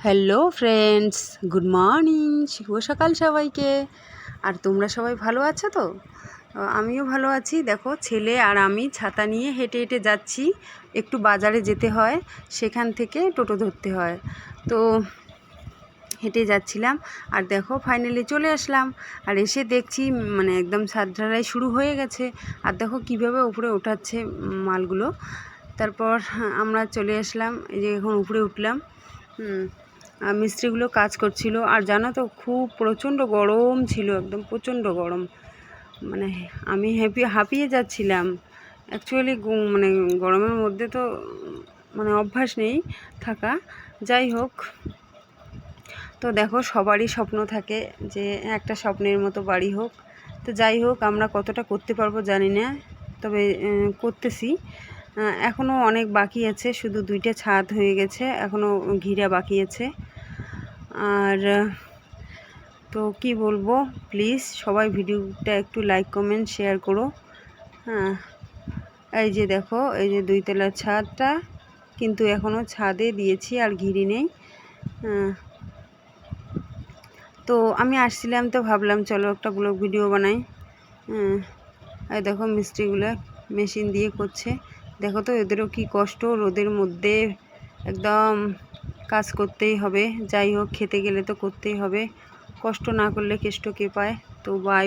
Hello friends good morning শুভ সকাল সবাইকে। আর তোমরা সবাই ভালো আছো তো? আমিও ভালো আছি। দেখো ছেলে আর আমি ছাতা নিয়ে হেঁটে হেঁটে যাচ্ছি। একটু বাজারে যেতে হয় সেখান থেকে টোটো ধরতে হয়। তো হেঁটে যাচ্ছিলাম আর দেখো ফাইনালি চলে আসলাম। আর এসে দেখছি মানে একদম ছাদ শুরু হয়ে গেছে। আর দেখো কীভাবে উপরে ওঠাচ্ছে মালগুলো। তারপর আমরা চলে আসলাম এই যে এখন উপরে উঠলাম। হুম, মিস্ত্রিগুলো কাজ করছিল। আর জানো তো, খুব প্রচণ্ড গরম ছিল, একদম প্রচণ্ড গরম। মানে আমি হ্যাপি হাঁপিয়ে যাচ্ছিলাম। অ্যাকচুয়ালি মানে গরমের মধ্যে তো মানে অভ্যাস নেই থাকা। যাই হোক, তো দেখো, সবারই স্বপ্ন থাকে যে একটা স্বপ্নের মতো বাড়ি হোক। তো যাই হোক, আমরা কতটা করতে পারব জানি না, তবে করতেছি। এখনও অনেক বাকি আছে, শুধু দুইটা ছাদ হয়ে গেছে এখনও ঘিরা বাকি আছে। আর, তো কি বলব প্লিজ সবাই ভিডিওটা একটু লাইক কমেন্ট শেয়ার করো। হ্যাঁ এই যে দেখো, এই যে দুই তলার ছাদটা কিন্তু এখনও ছাদে দিয়েছি আর ঘিরি নেই। হ্যাঁ তো আমি আসছিলাম তো ভাবলাম চলো একটা ব্লগ ভিডিও বানাই। হ্যাঁ এই দেখো মিস্ত্রিগুলো মেশিন দিয়ে করছে। দেখো তো, এদেরও কি কষ্ট, রোদের মধ্যে একদম কাজ করতেই হবে। যাই হোক, খেতে গেলে তো করতেই হবে। কষ্ট না করলে কেষ্ট কে পায়? তো বাই